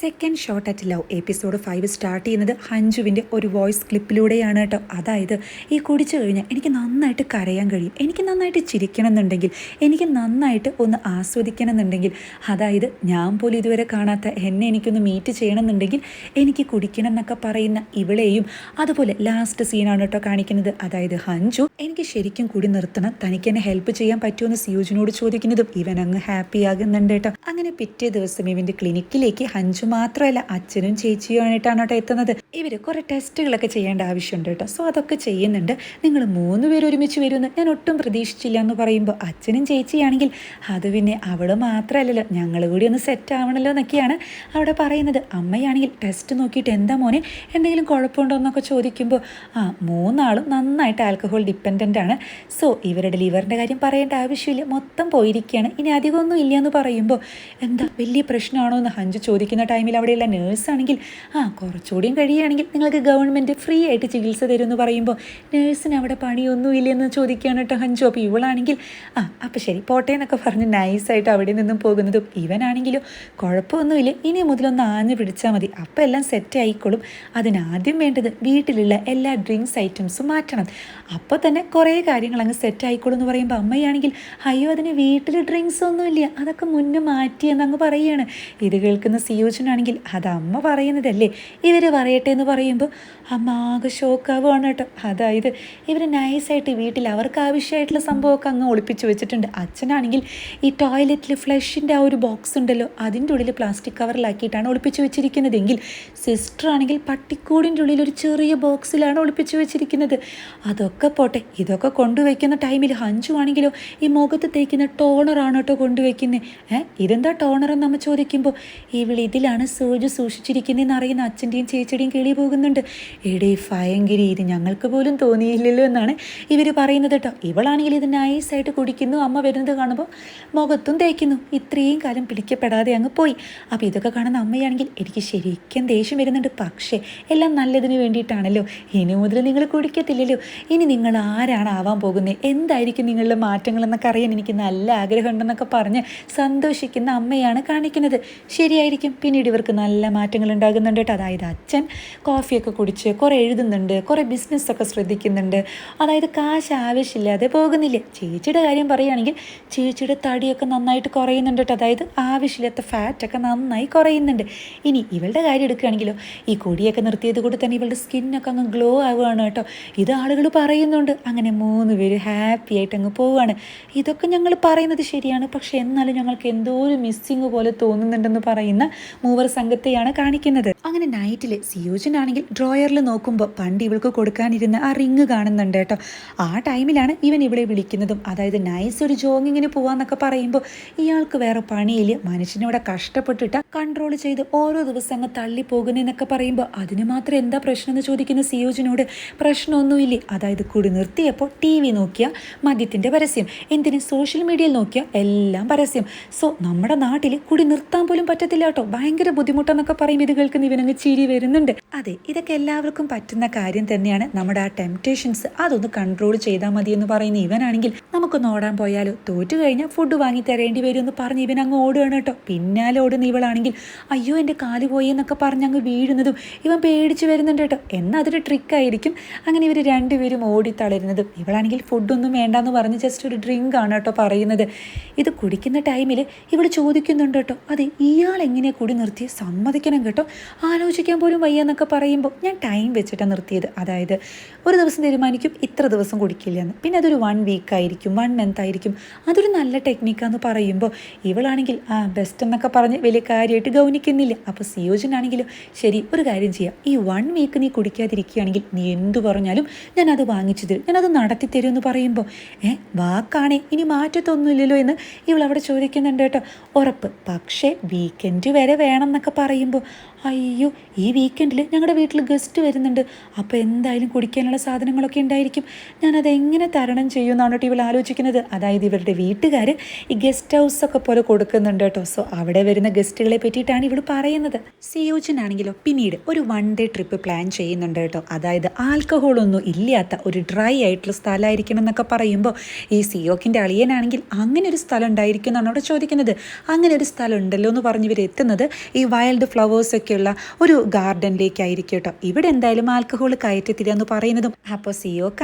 Second shot at love episode five start ചെയ്യുന്നത് ഹഞ്ജുവിന്റെ ഒരു വോയിസ് ക്ലിപ്പിലൂടെയാണ് കേട്ടോ. അതായത് ഈ കുടിച്ചു കഴിഞ്ഞാൽ എനിക്ക് നന്നായിട്ട് കരയാൻ കഴിയും. എനിക്ക് നന്നായിട്ട് ചിരിക്കണം എന്നുണ്ടെങ്കിൽ എനിക്ക് നന്നായിട്ട് ഒന്ന് ആസ്വദിക്കണം എന്നുണ്ടെങ്കിൽ അതായത് ഞാൻ പോലും ഇതുവരെ കാണാത്ത എന്നെ എനിക്കൊന്ന് മീറ്റ് ചെയ്യണം എന്നുണ്ടെങ്കിൽ എനിക്ക് കുടിക്കണം എന്നൊക്കെ പറയുന്ന ഇവളെയും അതുപോലെ ലാസ്റ്റ് സീനാണ് കേട്ടോ കാണിക്കുന്നത്. അതായത് ഹഞ്ജു എനിക്ക് ശരിക്കും കൂടി നിർത്തണം. തനിക്ക് എന്നെ ഹെൽപ്പ് ചെയ്യാൻ പറ്റുമെന്ന് സിയൂജിനോട് ചോദിക്കുന്നതും ഇവൻ അങ്ങ് ഹാപ്പി ആകുന്നുണ്ട് കേട്ടോ. അങ്ങനെ പിറ്റേ ദിവസം ഇവന്റെ ക്ലിനിക്കിലേക്ക് ഹഞ്ജു മാത്രമല്ല അച്ഛനും ചേച്ചിയുമായിട്ടാണ് കേട്ടോ എത്തുന്നത്. ഇവർ കുറേ ടെസ്റ്റുകളൊക്കെ ചെയ്യേണ്ട ആവശ്യമുണ്ട് കേട്ടോ. സോ അതൊക്കെ ചെയ്യുന്നുണ്ട്. നിങ്ങൾ മൂന്ന് പേര് ഒരുമിച്ച് വരുമെന്ന് ഞാൻ ഒട്ടും പ്രതീക്ഷിച്ചില്ല എന്ന് പറയുമ്പോൾ അച്ഛനും ചേച്ചിയാണെങ്കിൽ അത് പിന്നെ അവൾ മാത്രമല്ലല്ലോ. ഞങ്ങൾ കൂടി ഒന്ന് സെറ്റ് ആവണല്ലോ എന്നൊക്കെയാണ് അവിടെ പറയുന്നത്. അമ്മയാണെങ്കിൽ ടെസ്റ്റ് നോക്കിയിട്ട് എന്താ മോനെ എന്തെങ്കിലും കുഴപ്പമുണ്ടോ എന്നൊക്കെ ചോദിക്കുമ്പോൾ ആ മൂന്നാളും നന്നായിട്ട് ആൽക്കഹോൾ ഡിപ്പെൻഡന്റ് ആണ്. സോ ഇവരുടെ ലിവറിന്റെ കാര്യം പറയേണ്ട ആവശ്യമില്ല. മൊത്തം പോയിരിക്കുകയാണ്. ഇനി അധികമൊന്നും ഇല്ല എന്ന് പറയുമ്പോൾ എന്താ വലിയ പ്രശ്നമാണോ എന്ന് ഹഞ്ചു ചോദിക്കുന്ന ടൈമിൽ അവിടെയുള്ള നേഴ്സാണെങ്കിൽ ആ കുറച്ചുകൂടിയും കഴിയുകയാണെങ്കിൽ നിങ്ങൾക്ക് ഗവൺമെന്റ് ഫ്രീ ആയിട്ട് ചികിത്സ തരുമെന്ന് പറയുമ്പോൾ നേഴ്സിന് അവിടെ പണിയൊന്നും ഇല്ലെന്ന് ചോദിക്കുകയാണ് കേട്ടോ ഹഞ്ചു. അപ്പോൾ ഇവളാണെങ്കിൽ ആ അപ്പോൾ ശരി പോട്ടെ എന്നൊക്കെ പറഞ്ഞ് നൈസായിട്ട് അവിടെ നിന്നും പോകുന്നതും ഇവനാണെങ്കിലോ കുഴപ്പമൊന്നുമില്ല. ഇനി മുതലൊന്ന് ആഞ്ഞു പിടിച്ചാൽ മതി. അപ്പോൾ എല്ലാം സെറ്റ് ആയിക്കോളും. അതിനാദ്യം വേണ്ടത് വീട്ടിലുള്ള എല്ലാ ഡ്രിങ്ക്സ് ഐറ്റംസും മാറ്റണം. അപ്പോൾ തന്നെ കുറേ കാര്യങ്ങൾ അങ്ങ് സെറ്റ് ആയിക്കോളും എന്ന് പറയുമ്പോൾ അമ്മയാണെങ്കിൽ അയ്യോ അതിന് വീട്ടിൽ ഡ്രിങ്ക്സ് ഒന്നുമില്ല. അതൊക്കെ മുന്നേ മാറ്റി എന്നങ്ങ് പറയുകയാണ് ഇത് കേൾക്കുന്ന സിയോജനാണെങ്കിൽ അത് അമ്മ പറയുന്നതല്ലേ. ഇവർ പറയട്ടെ എന്ന് പറയുമ്പോൾ അമ്മ ആകെ ഷോക്കാവുകയാണ് കേട്ടോ. അതായത് ഇവർ നൈസായിട്ട് വീട്ടിൽ അവർക്ക് ആവശ്യമായിട്ടുള്ള സംഭവമൊക്കെ അങ്ങ് ഒളിപ്പിച്ച് വെച്ചിട്ടുണ്ട്. അച്ഛനാണെങ്കിൽ ഈ ടോയ്ലറ്റിൽ ഫ്ലഷിന്റെ ആ ഒരു ബോക്സ് ഉണ്ടല്ലോ അതിന്റെ ഉള്ളിൽ പ്ലാസ്റ്റിക് കവറിലാക്കിയിട്ടാണ് ഒളിപ്പിച്ച് വെച്ചിരിക്കുന്നതെങ്കിൽ സിസ്റ്റർ ആണെങ്കിൽ പട്ടിക്കൂടിന്റെ ഉള്ളിൽ ഒരു ചെറിയ ബോക്സിലാണ് ഒളിപ്പിച്ച് വെച്ചിരിക്കുന്നത്. അതൊക്കെ പോട്ടെ ഇതൊക്കെ കൊണ്ടുവയ്ക്കുന്ന ടൈമിൽ ഹഞ്ചു ആണെങ്കിലോ ഈ മുഖത്ത് തേക്കുന്ന ടോണറാണ് കേട്ടോ കൊണ്ടുവയ്ക്കുന്നത് ഏ ഇതെന്താ ടോണറെന്ന് എന്ന് നമ്മ ചോദിക്കുമ്പോൾ ഇവൾ ഇതിലാണ് സൂചി സൂക്ഷിച്ചിരിക്കുന്നതെന്ന് അറിയുന്ന അച്ഛന്റെയും ചേച്ചിയുടെയും കിളി പോകുന്നുണ്ട്. എടേ ഭയങ്കരി ഇത് ഞങ്ങൾക്ക് പോലും തോന്നിയില്ലല്ലോ എന്നാണ് ഇവർ പറയുന്നത് കേട്ടോ. ഇവളാണെങ്കിൽ ഇത് നൈസായിട്ട് കുടിക്കുന്നു. അമ്മ വരുന്നത് കാണുമ്പോൾ മുഖത്തും തേക്കുന്നു. ഇത്രയും കാലം പിടിക്കപ്പെടാതെ അങ്ങ് പോയി. അപ്പോൾ ഇതൊക്കെ കാണുന്ന അമ്മയാണെങ്കിൽ എനിക്ക് ശരിക്കും ദേഷ്യം വരുന്നുണ്ട്. പക്ഷേ എല്ലാം നല്ലതിന് വേണ്ടിയിട്ടാണല്ലോ. ഇനി മുതൽ നിങ്ങൾ കുടിക്കത്തില്ലല്ലോ. ഇനി നിങ്ങൾ ആരാണ് ആവാൻ പോകുന്നത് എന്തായിരിക്കും നിങ്ങളുടെ മാറ്റങ്ങൾ എന്നൊക്കെ അറിയാൻ എനിക്ക് നല്ല ആഗ്രഹമുണ്ടെന്നൊക്കെ പറഞ്ഞ് സന്തോഷിക്കുന്ന അമ്മയാണ് കാണിക്കുന്നത്. ശരിയായിരിക്കും. പിന്നീട് ഇവർക്ക് നല്ല മാറ്റങ്ങൾ ഉണ്ടാകുന്നുണ്ട് കേട്ടോ. അതായത് അച്ഛൻ കോഫിയൊക്കെ കുടിച്ച് കുറേ എഴുതുന്നുണ്ട് കുറേ ബിസിനസ്സൊക്കെ ശ്രദ്ധിക്കുന്നുണ്ട്. അതായത് കാശ് ആവശ്യമില്ലാതെ പോകുന്നില്ല. ചേച്ചിയുടെ കാര്യം പറയുകയാണെങ്കിൽ ചേച്ചിയുടെ തടിയൊക്കെ നന്നായിട്ട് കുറയുന്നുണ്ട് കേട്ടോ. അതായത് ആവശ്യമില്ലാത്ത ഫാറ്റൊക്കെ നന്നായി കുറയുന്നുണ്ട്. ഇനി ഇവളുടെ കാര്യം എടുക്കുകയാണെങ്കിലോ ഈ കൊടിയൊക്കെ നിർത്തിയത് കൂടി തന്നെ ഇവളുടെ സ്കിന്നൊക്കെ അങ്ങ് ഗ്ലോ ആവുകയാണ് കേട്ടോ. ഇത് ആളുകൾ പറയുന്നുണ്ട്. അങ്ങനെ മൂന്ന് പേര് ഹാപ്പി ആയിട്ട് അങ്ങ് പോവുകയാണ്. ഇതൊക്കെ ഞങ്ങൾ പറയുന്നത് ശരിയാണ്. പക്ഷേ എന്നാലും ഞങ്ങൾക്ക് എന്തോ ഒരു മിസ്സിങ് പോലെ തോന്നുന്നുണ്ടെന്ന് പറയുന്ന മൂവർ സംഘത്തെയാണ് കാണിക്കുന്നത്. അങ്ങനെ നൈറ്റിൽ സിയോജനാണെങ്കിൽ ഡ്രോയറിൽ നോക്കുമ്പോൾ പണ്ട് ഇവൾക്ക് കൊടുക്കാനിരുന്ന ആ റിങ് കാണുന്നുണ്ട് കേട്ടോ. ആ ടൈമിലാണ് ഇവൻ ഇവളെ വിളിക്കുന്നതും. അതായത് നൈസ് ഒരു ജോങ്ങിങ്ങിന് പോവാന്നൊക്കെ പറയുമ്പോൾ ഇയാൾക്ക് വേറെ പണിയിൽ മനുഷ്യനോടെ കഷ്ടപ്പെട്ടിട്ട് കൺട്രോൾ ചെയ്ത് ഓരോ ദിവസം അങ്ങ് തള്ളി പോകുന്നതെന്നൊക്കെ പറയുമ്പോൾ അതിന് മാത്രം എന്താ പ്രശ്നം എന്ന് ചോദിക്കുന്ന സിയോജിനോട് പ്രശ്നമൊന്നുമില്ലേ. അതായത് കുടി നിർത്തിയപ്പോൾ ടി വി നോക്കിയ മദ്യത്തിന്റെ പരസ്യം. എന്തിന് സോഷ്യൽ മീഡിയയിൽ നോക്കിയ എല്ലാം പരസ്യം. സോ നമ്മുടെ നാട്ടിൽ കുടി നിർത്താൻ പോലും പറ്റത്തില്ല കേട്ടോ. ഭയങ്കര ബുദ്ധിമുട്ടെന്നൊക്കെ പറയും. ഇത് കേൾക്കുന്ന ഇവനങ്ങ് ചിരി വരുന്നുണ്ട്. അതെ ഇതൊക്കെ എല്ലാവർക്കും പറ്റുന്ന കാര്യം തന്നെയാണ് നമ്മുടെ ആ ടെംപ്റ്റേഷൻസ് അതൊന്ന് കൺട്രോൾ ചെയ്താൽ മതി എന്ന് പറയുന്ന ഇവനാണെങ്കിൽ നമുക്കൊന്ന് ഓടാൻ പോയാലോ? തോറ്റു കഴിഞ്ഞാൽ ഫുഡ് വാങ്ങി തരേണ്ടി വരും എന്ന് പറഞ്ഞ് ഇവൻ അങ്ങ് ഓടുകയാണ് കേട്ടോ. പിന്നാലെ ഓടുന്ന ഇവളാണെങ്കിൽ അയ്യോ എന്റെ കാൽ പോയി എന്നൊക്കെ പറഞ്ഞ് അങ്ങ് വീഴുന്നതും ഇവൻ പേടിച്ച് വരുന്നുണ്ട് കേട്ടോ. എന്നാൽ അതൊരു ട്രിക്കായിരിക്കും അങ്ങനെ ഇവർ രണ്ടുപേരും ഓടി തളരുന്നതും ഇവളാണെങ്കിൽ ഫുഡൊന്നും വേണ്ടെന്ന് പറഞ്ഞ് ജസ്റ്റ് ഒരു ഡ്രിങ്ക് ആണ് കേട്ടോ പറയുന്നത്. ഇത് കുടിക്കുന്ന ടൈമിൽ ഇവൾ ചോദിക്കുന്നുണ്ട് കേട്ടോ അതെ ഇയാൾ എങ്ങനെ കൂടി നിർത്തി സമ്മതിക്കണം കേട്ടോ. ആലോചിക്കാൻ പോലും വയ്യ എന്നൊക്കെ പറയുമ്പോൾ ഞാൻ ടൈം വെച്ചിട്ടാണ് നിർത്തിയത്. അതായത് ഒരു ദിവസം തീരുമാനിക്കും ഇത്ര ദിവസം കുടിക്കില്ല എന്ന് പിന്നെ അതൊരു വൺ വീക്ക് ആയിരിക്കും വൺ മന്ത് ആയിരിക്കും. അതൊരു നല്ല ടെക്നിക്കാന്ന് പറയുമ്പോൾ ഇവളാണെങ്കിൽ ആ ബെസ്റ്റ് എന്നൊക്കെ പറഞ്ഞ് വലിയ കാര്യമായിട്ട് ഗൗനിക്കുന്നില്ല. അപ്പോൾ സിയോജനാണെങ്കിലും ശരി ഒരു കാര്യം ചെയ്യാം. ഈ വൺ വീക്ക് നീ കുടിക്കാതിരിക്കുകയാണെങ്കിൽ നീ എന്തു പറഞ്ഞാലും ഞാൻ അത് വാങ്ങിച്ചു തരും. ഞാനത് നടത്തി തരും എന്ന് പറയുമ്പോൾ ഏ വാക്കാണേ ഇനി മാറ്റത്തൊന്നുമില്ലല്ലോ എന്ന് ഇവൾ ചോദിക്കുന്നുണ്ട് കേട്ടോ. ഉറപ്പ്. പക്ഷേ വീക്കെൻഡ് വരെ വേണം എന്നൊക്കെ പറയുമ്പോൾ അയ്യോ ഈ വീക്കെൻഡിൽ ഞങ്ങളുടെ വീട്ടിൽ ഗസ്റ്റ് വരുന്നുണ്ട്. അപ്പോൾ എന്തായാലും കുടിക്കാനുള്ള സാധനങ്ങളൊക്കെ ഉണ്ടായിരിക്കും ഞാനത് എങ്ങനെ തരണം ചെയ്യുമെന്നാണ് കേട്ടോ ഇവൾ ആലോചിക്കുന്നത്. അതായത് ഇവരുടെ വീട്ടുകാർ ഈ ഗസ്റ്റ് ഹൗസ് ഒക്കെ പോലെ കൊടുക്കുന്നുണ്ട് കേട്ടോ സോ അവിടെ വരുന്ന ഗസ്റ്റുകളെ പറ്റിയിട്ടാണ് ഇവൾ പറയുന്നത്. സിയോജനാണെങ്കിലോ പിന്നീട് ഒരു വൺ ഡേ ട്രിപ്പ് പ്ലാൻ ചെയ്യുന്നുണ്ട് കേട്ടോ അതായത് ആൽക്കഹോൾ ഒന്നും ഇല്ലാത്ത ഒരു ഡ്രൈ ആയിട്ടുള്ള സ്ഥലമായിരിക്കണം എന്നൊക്കെ പറയുമ്പോൾ ഈ സിയോക്കിന്റെ അളിയനാണെങ്കിൽ അങ്ങനെ ഒരു സ്ഥലം ഉണ്ടായിരിക്കും എന്നാണ് അവിടെ ചോദിക്കുന്നത്. അങ്ങനെ ഒരു സ്ഥലം ഉണ്ടല്ലോ എന്ന് പറഞ്ഞ് ഇവർ എത്തുന്നത് ഈ വൈൽഡ് ഫ്ലവേഴ്സൊക്കെയുള്ള ഒരു ഗാർഡനിലേക്കായിരിക്കും കേട്ടോ ഇവിടെ എന്തായാലും ആൽക്കഹോൾ കയറ്റത്തില്ല എന്ന് പറയുന്നതും. അപ്പോൾ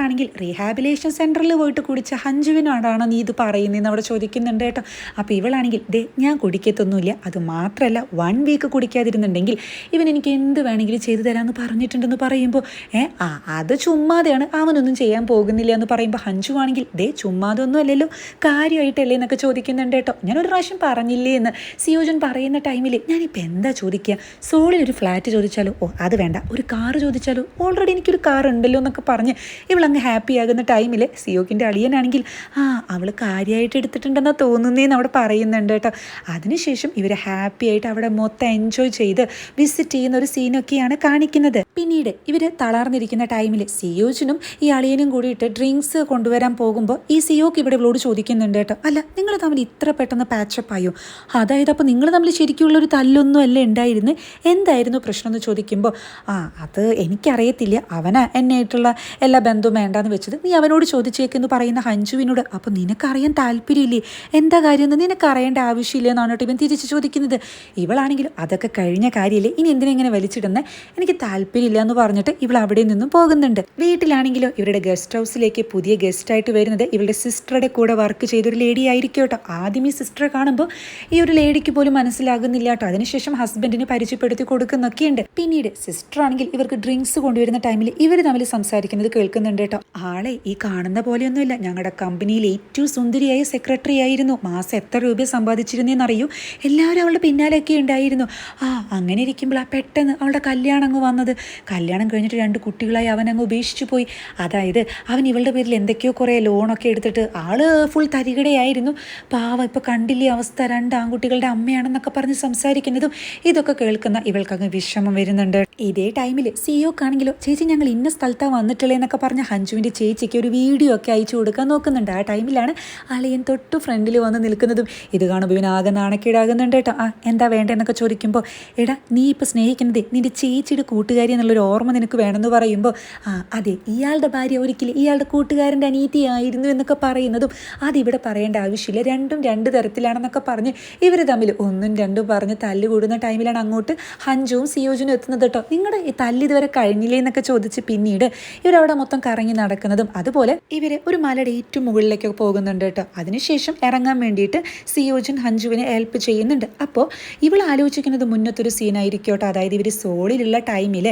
ആണെങ്കിൽ റീഹാബിലേഷൻ സെന്ററിൽ പോയിട്ട് കുടിച്ച ഹഞ്ചുവിനോടാണോ നീ ഇത് പറയുന്നതെന്ന് അവിടെ ചോദിക്കുന്നുണ്ട് കേട്ടോ. അപ്പോൾ ഇവളാണെങ്കിൽ ദേ ഞാൻ കുടിക്കത്തൊന്നുമില്ല. അത് മാത്രമല്ല വൺ വീക്ക് കുടിക്കാതിരുന്നുണ്ടെങ്കിൽ ഇവൻ എനിക്ക് എന്ത് വേണമെങ്കിലും ചെയ്തു തരാമെന്ന് പറഞ്ഞിട്ടുണ്ടെന്ന് പറയുമ്പോൾ ഏ ആ അത് ചുമ്മാതെയാണ്. അവനൊന്നും ചെയ്യാൻ പോകുന്നില്ല എന്ന് പറയുമ്പോൾ ഹഞ്ജു ആണെങ്കിൽ ദേ ചുമ്മാതൊന്നും അല്ലല്ലോ. കാര്യമായിട്ടല്ലേ എന്നൊക്കെ ചോദിക്കുന്നുണ്ട് കേട്ടോ. ഞാനൊരു പ്രാവശ്യം പറഞ്ഞില്ലേ എന്ന്. സിയോജൻ പറയുന്ന ടൈമിൽ ഞാനിപ്പോൾ എന്താ ചോദിക്കുക? സോളിൽ ഒരു ഫ്ലാറ്റ് ചോദിച്ചാലോ ഓ അത് വേണ്ട. ഒരു കാറ് ചോദിച്ചാലോ ഓൾറെഡി എനിക്കൊരു കാർ ഉണ്ടല്ലോ എന്നൊക്കെ പറഞ്ഞ് ഇവളങ്ങ് ഹാപ്പി ആകുന്ന ടൈമിൽ സിയോക്കിന്റെ അളിയനാണെങ്കിൽ ആ അവൾ കാര്യമായിട്ട് എടുത്തിട്ടുണ്ടെന്നാണ് തോന്നുന്നതെന്ന് അവിടെ പറയുന്നുണ്ട് കേട്ടോ. അതിനുശേഷം ഇവർ ഹാപ്പി ആയിട്ട് അവിടെ മൊത്തം എൻജോയ് ചെയ്ത് വിസിറ്റ് ചെയ്യുന്ന ഒരു സീനൊക്കെയാണ് കാണിക്കുന്നത്. പിന്നീട് ഇവർ തളർന്നിരിക്കുന്ന ടൈമിൽ സിയോജിനും ഈ അളിയനും കൂടിയിട്ട് ഡ്രിങ്ക്സ് കൊണ്ടുവരാൻ പോകുമ്പോൾ ഈ സിയോക്ക് ഇവിടെ ഇവളോട് ചോദിക്കുന്നുണ്ട് കേട്ടോ. അല്ല നിങ്ങൾ തമ്മിൽ ഇത്ര പെട്ടെന്ന് പാച്ചപ്പ് ആയോ? അതായത് അപ്പോൾ നിങ്ങൾ തമ്മിൽ ശരിക്കുള്ളൊരു തല്ലൊന്നും അല്ല ഉണ്ടായിരുന്നു? എന്തായിരുന്നു പ്രശ്നം എന്ന് ചോദിക്കുമ്പോൾ ആ അത് എനിക്കറിയത്തില്ല. അവനാ എന്നായിട്ടുള്ള എല്ലാ ബന്ധവും വേണ്ടാന്ന് വെച്ചത്. നീ അവനോട് ചോദിച്ചേക്കെന്ന് പറയുന്ന ഹഞ്ചുവിനോട് അപ്പോൾ നിനക്കറിയാൻ താല്പര്യമില്ലേ? എന്താ കാര്യം എന്ന് നിനക്കറിയേണ്ട ആവശ്യമില്ല എന്നാണ് കേട്ടോ ഇവൻ തിരിച്ച് ചോദിക്കുന്നത്. ഇവളാണെങ്കിലും അതൊക്കെ കഴിഞ്ഞ കാര്യമില്ലേ? ഇനി എന്തിനെങ്ങനെ വലിച്ചിടുന്നത് എനിക്ക് താല്പര്യമില്ല എന്ന് പറഞ്ഞിട്ട് ഇവൾ അവിടെ നിന്നും പോകുന്നുണ്ട്. വീട്ടിലാണെങ്കിലോ ഇവരുടെ ഗസ്റ്റ് ഹൗസിലേക്ക് പുതിയ ഗസ്റ്റായിട്ട് വരുന്നത് ഇവളുടെ സിസ്റ്ററുടെ കൂടെ വർക്ക് ചെയ്തൊരു ലേഡി ആയിരിക്കും കേട്ടോ. ആദ്യം ഈ സിസ്റ്ററെ കാണുമ്പോൾ ഈ ഒരു ലേഡിക്ക് പോലും മനസ്സിലാകുന്നില്ല കേട്ടോ. അതിനുശേഷം ഹസ്ബൻഡിന് പരിചയപ്പെടുത്തി കൊടുക്കുന്നൊക്കെയുണ്ട്. പിന്നീട് സിസ്റ്റർ ആണെങ്കിൽ ഇവർക്ക് ഡ്രിങ്ക്സ് കൊണ്ടുവരുന്ന ടൈമിൽ ഇവർ തമ്മിൽ സംസാരിക്കുന്നത് കേൾക്കുന്നുണ്ട് കേട്ടോ. ആളെ ഈ കാണുന്ന പോലെയൊന്നുമില്ല. ഞങ്ങളുടെ കമ്പനിയിൽ ഏറ്റവും സുന്ദരിയായ സെക്രട്ടറി ആയിരുന്നു. മാസം എത്ര രൂപ സമ്പാദിച്ചിരുന്നേന്നറിയൂ എല്ലാവരും അവളുടെ പിന്നാലെയൊക്കെ ഉണ്ടായിരുന്നു. ആ അങ്ങനെ ഇരിക്കുമ്പോൾ ആ പെട്ടെന്ന് അവളുടെ കല്യാണം അങ്ങ് വന്നത്. കല്യാണം കഴിഞ്ഞിട്ട് രണ്ട് കുട്ടികളായി അവൻ അങ്ങ് ഉപേക്ഷിച്ചു പോയി. അതായത് അവൻ ഇവളുടെ പേരിൽ എന്തൊക്കെയോ കുറേ ലോണൊക്കെ എടുത്തിട്ട് ആൾ ഫുൾ തരികിടയായിരുന്നു. പാവ ഇപ്പോൾ കണ്ടില്ലേ അവസ്ഥ. രണ്ട് ആൺകുട്ടികളുടെ അമ്മയാണെന്നൊക്കെ പറഞ്ഞ് സംസാരിക്കുന്നതും ഇതൊക്കെ കേൾക്കുന്ന ഇവൾക്കങ്ങ് വിഷമം വരുന്നുണ്ട്. ഇതേ ടൈമിൽ സിഒക്കാണെങ്കിലോ ചേച്ചി ഞങ്ങൾ ഇന്ന സ്ഥലത്താണ് വന്നിട്ടുള്ളത് എന്നൊക്കെ പറഞ്ഞ ഹഞ്ജുവിന്റെ ചേച്ചിക്ക് ഒരു വീഡിയോ ഒക്കെ അയച്ചു കൊടുക്കാൻ നോക്കുന്നുണ്ട്. ആ ടൈമിലാണ് അളിയൻ തൊട്ട് ഫ്രണ്ടിൽ വന്ന് നിൽക്കുന്നതും. ഇത് കാണുമ്പോൾ ഇവനാകെ നാണക്കേടാകുന്നുണ്ട് കേട്ടോ. ആ എന്താ വേണ്ടതെന്നൊക്കെ ചോദിക്കുമ്പോൾ എടാ നീ ഇപ്പോൾ സ്നേഹിക്കുന്നത് നിന്റെ ചേച്ചിയുടെ കൂട്ടുകാരി എന്നുള്ളൊരു ഓർമ്മ നിനക്ക് വേണമെന്ന് പറയുമ്പോൾ ആ അതെ ഇയാളുടെ ഭാര്യ ഒരിക്കലും ഇയാളുടെ കൂട്ടുകാരന്റെ അനീതിയായിരുന്നു എന്നൊക്കെ പറയുന്നതും അതിവിടെ പറയേണ്ട ആവശ്യമില്ല. രണ്ടും രണ്ട് തരത്തിലാണെന്നൊക്കെ പറഞ്ഞ് ഇവർ തമ്മിൽ ഒന്നും രണ്ടും പറഞ്ഞ് തല്ലുകൂടുന്ന ടൈമിലാണ് അങ്ങോട്ട് ഹഞ്ചുവും സിയോജനും എത്തുന്നത് കേട്ടോ. നിങ്ങളുടെ ഈ തല്ല് ഇതുവരെ കഴിഞ്ഞില്ലേ എന്നൊക്കെ ചോദിച്ച് പിന്നീട് ഇവരവിടെ മൊത്തം കറങ്ങി നടക്കുന്നതും അതുപോലെ ഇവർ ഒരു മലയുടെ ഏറ്റവും മുകളിലേക്കൊക്കെ പോകുന്നുണ്ട് കേട്ടോ. അതിനുശേഷം ഇറങ്ങാൻ വേണ്ടിയിട്ട് സിയോജൻ ഹഞ്ജുവിനെ ഹെൽപ്പ് ചെയ്യുന്നുണ്ട്. അപ്പോൾ ഇവൾ ആലോചിക്കുന്നത് മുന്നത്തൊരു സീനായിരിക്കും കേട്ടോ. അതായത് ഇവർ സോളിലുള്ള ടൈമിൽ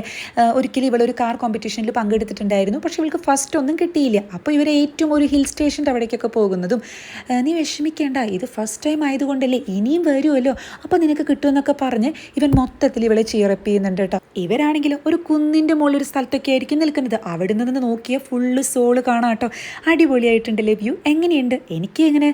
ഒരിക്കലും ഇവളൊരു കാർ കോമ്പറ്റീഷനിൽ പങ്കെടുത്തിട്ടുണ്ടായിരുന്നു. പക്ഷേ ഇവൾക്ക് ഫസ്റ്റ് ഒന്നും കിട്ടിയില്ല. അപ്പോൾ ഇവർ ഏറ്റവും ഒരു ഹിൽ സ്റ്റേഷന്റെ അവിടേക്കൊക്കെ പോകുന്നതും നീ വിഷമിക്കേണ്ട. ഇത് ഫസ്റ്റ് ടൈം ആയതുകൊണ്ടല്ലേ ഇനിയും വരുമല്ലോ അപ്പോൾ നിനക്ക് കിട്ടുമെന്നൊക്കെ പറഞ്ഞ് ഇവൻ മൊത്തത്തിൽ ഇവളെ ചീറപ്പ് ചെയ്യുന്നുണ്ട് കേട്ടോ. ഇവരാണെങ്കിലും ഒരു കുന്നിന്റെ മുകളിൽ ഒരു സ്ഥലത്തൊക്കെ ആയിരിക്കും നിൽക്കുന്നത്. അവിടെ നിന്ന് നോക്കിയാൽ ഫുള്ള് സോൾ കാണാം കേട്ടോ അടിപൊളിയായിട്ടുണ്ടല്ലേ വ്യൂ എങ്ങനെയുണ്ട്? എനിക്ക് എങ്ങനെ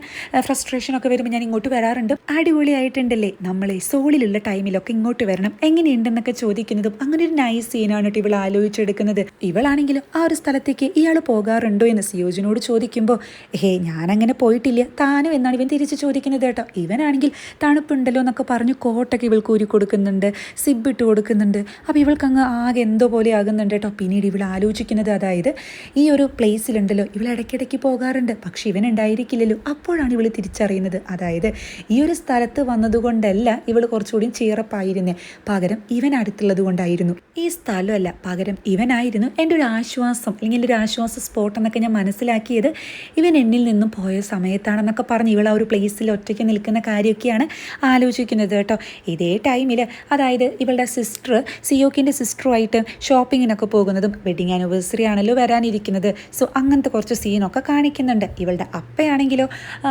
ഫ്രസ്ട്രേഷൻ ഒക്കെ വരുമ്പോൾ ഞാൻ ഇങ്ങോട്ട് വരാറുണ്ട്. അടിപൊളിയായിട്ടുണ്ടല്ലേ? ഈ സോളിലുള്ള ടൈമിലൊക്കെ ഇങ്ങോട്ട് വരണം. എങ്ങനെയുണ്ടെന്നൊക്കെ ചോദിക്കുന്നതും അങ്ങനെ ഒരു നൈസ് സീനാണ് കേട്ടോ ഇവൾ ആലോചിച്ചെടുക്കുന്നത്. ഇവളാണെങ്കിലും ആ ഒരു സ്ഥലത്തേക്ക് ഇയാൾ പോകാറുണ്ടോ എന്ന് സിയോജിനോട് ചോദിക്കുമ്പോൾ ഹേ ഞാനങ്ങനെ പോയിട്ടില്ല. താനും എന്നാണ് ഇവൻ തിരിച്ച് ചോദിക്കുന്നത് കേട്ടോ. ഇവനാണെങ്കിൽ തണുപ്പുണ്ടല്ലോ എന്നൊക്കെ പറഞ്ഞ് കോട്ടൊക്കെ ഇവൾ ഊരി കൊടുക്കുന്നുണ്ട് സിബ് ഇട്ട് കൊടുക്കുന്നുണ്ട്. അപ്പോൾ ഇവൾക്ക് അങ്ങ് ആകെ എന്തോ പോലെ ആകുന്നുണ്ട് കേട്ടോ. പിന്നീട് ഇവൾ ആലോചിക്കുന്നത് അതായത് ഈ ഒരു പ്ലേസിലുണ്ടല്ലോ. ഇവൾ ഇടയ്ക്കിടയ്ക്ക് പോകാറുണ്ട്. പക്ഷേ ഇവൻ ഉണ്ടായിരിക്കില്ലല്ലോ. അപ്പോഴാണ് ഇവൾ തിരിച്ചറിയുന്നത്. അതായത് ഈ ഒരു സ്ഥലത്ത് വന്നതുകൊണ്ടല്ല ഇവൾ കുറച്ചുകൂടി ചീറപ്പായിരുന്നേ. പകരം ഇവൻ അടുത്തുള്ളത് കൊണ്ടായിരുന്നു. ഈ സ്ഥലമല്ല. പകരം ഇവനായിരുന്നു എന്റെ ഒരു ആശ്വാസം അല്ലെങ്കിൽ എന്റെ ഒരു ആശ്വാസ സ്പോട്ട് എന്നൊക്കെ ഞാൻ മനസ്സിലാക്കിയത്. ഇവൻ എന്നിൽ നിന്നും പോയ സമയത്താണെന്നൊക്കെ പറഞ്ഞ് ഇവൾ ആ ഒരു പ്ലേസിൽ ഒറ്റയ്ക്ക് നിൽക്കുന്ന കാര്യമൊക്കെയാണ് ആലോചിക്കുന്നത് കേട്ടോ. ഇതേ ടൈമിൽ അതായത് ഇവളുടെ സിസ്റ്റർ സിയോക്കിന്റെ സിസ്റ്ററുമായിട്ട് ഷോപ്പിങ്ങിനൊക്കെ പോകുന്നതും വെഡിങ് ആനിവേഴ്സറി ആണല്ലോ വരാനിരിക്കുന്നത്. സോ അങ്ങനത്തെ കുറച്ച് സീനൊക്കെ കാണിക്കുന്നുണ്ട്. ഇവളുടെ അപ്പയാണെങ്കിലോ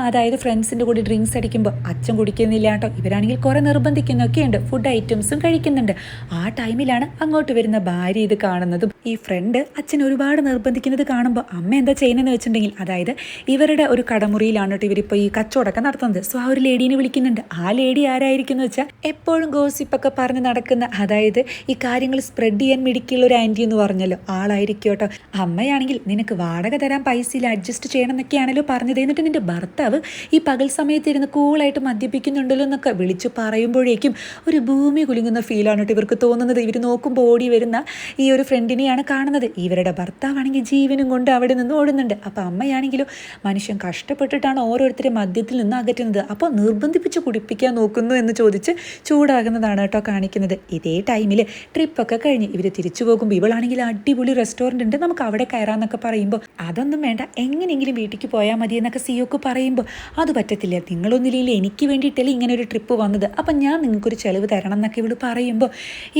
അതായത് ഫ്രണ്ട്സിന്റെ കൂടി ഡ്രിങ്ക്സ് അടിക്കുമ്പോൾ അച്ഛൻ കുടിക്കുന്നില്ല കേട്ടോ. ഇവരാണെങ്കിൽ കുറേ നിർബന്ധിക്കുന്നൊക്കെയുണ്ട്. ഫുഡ് ഐറ്റംസും കഴിക്കുന്നുണ്ട്. ആ ടൈമിലാണ് അങ്ങോട്ട് വരുന്ന ഭാര്യ ഇത് കാണുന്നതും ഈ ഫ്രണ്ട് അച്ഛൻ ഒരുപാട് നിർബന്ധിക്കുന്നത് കാണുമ്പോൾ അമ്മ എന്താ ചെയ്യുന്നതെന്ന് വെച്ചിട്ടുണ്ടെങ്കിൽ അതായത് ഇവരുടെ ഒരു കടമുറിയിലാണ് കേട്ടോ ഇവരിപ്പോൾ ഈ കച്ചവടമൊക്കെ നടത്തുന്നത്. സോ ആ ഒരു ലേഡീനെ വിളിക്കുന്നുണ്ട്. ആ ലേഡി ആരായിരിക്കും എന്ന് വെച്ചാൽ എപ്പോഴും ഗോസിപ്പൊക്കെ പറഞ്ഞ് നടക്കുന്ന അതായത് ഈ കാര്യങ്ങൾ സ്പ്രെഡ് ചെയ്യാൻ മിടിക്കുള്ള ഒരു ആന്റി എന്ന് പറഞ്ഞല്ലോ ആളായിരിക്കും കേട്ടോ. അമ്മയാണെങ്കിൽ നിനക്ക് വാടക തരാൻ പൈസയിൽ അഡ്ജസ്റ്റ് ചെയ്യണം എന്നൊക്കെയാണല്ലോ പറഞ്ഞത്. എന്നിട്ട് നിന്റെ ഭർത്താവ് ഈ പകൽ സമയത്ത് ഇരുന്ന് കൂളായിട്ട് മദ്യപിക്കുന്നുണ്ടല്ലോ എന്നൊക്കെ വിളിച്ചു പറയുമ്പോഴേക്കും ഒരു ഭൂമി കുലുങ്ങുന്ന ഫീലാണ് കേട്ടോ ഇവർക്ക് തോന്നുന്നത്. ഇവർ നോക്കുമ്പോൾ ഓടി വരുന്ന ഈ ഒരു ഫ്രണ്ടിനെയാണ് സീനാണ് കാണുന്നത്. ഇവരുടെ ഭർത്താവാണെങ്കിൽ ജീവനും കൊണ്ട് അവിടെ നിന്ന് ഓടുന്നുണ്ട്. അപ്പോൾ അമ്മയാണെങ്കിലും മനുഷ്യൻ കഷ്ടപ്പെട്ടിട്ടാണ് ഓരോരുത്തരെ മദ്യത്തിൽ നിന്ന് അകറ്റുന്നത്. അപ്പോൾ നിർബന്ധിപ്പിച്ച് കുടിപ്പിക്കാൻ നോക്കുന്നു എന്ന് ചോദിച്ച് ചൂടാകുന്നതാണ് കേട്ടോ കാണിക്കുന്നത്. ഇതേ ടൈമിൽ ട്രിപ്പൊക്കെ കഴിഞ്ഞ് ഇവർ തിരിച്ചു പോകുമ്പോൾ ഇവളാണെങ്കിൽ അടിപൊളി റെസ്റ്റോറന്റ് ഉണ്ട്. നമുക്ക് അവിടെ കയറാമെന്നൊക്കെ പറയുമ്പോൾ അതൊന്നും വേണ്ട. എങ്ങനെയെങ്കിലും വീട്ടിലേക്ക് പോയാൽ മതി എന്നൊക്കെ സിഒക്ക് പറയുമ്പോൾ അത് പറ്റത്തില്ല. നിങ്ങളൊന്നുമില്ലെങ്കിൽ എനിക്ക് വേണ്ടിയിട്ടല്ലേ ഇങ്ങനെ ഒരു ട്രിപ്പ് വന്നത്. അപ്പം ഞാൻ നിങ്ങൾക്കൊരു ചെലവ് തരണം എന്നൊക്കെ ഇവൾ പറയുമ്പോൾ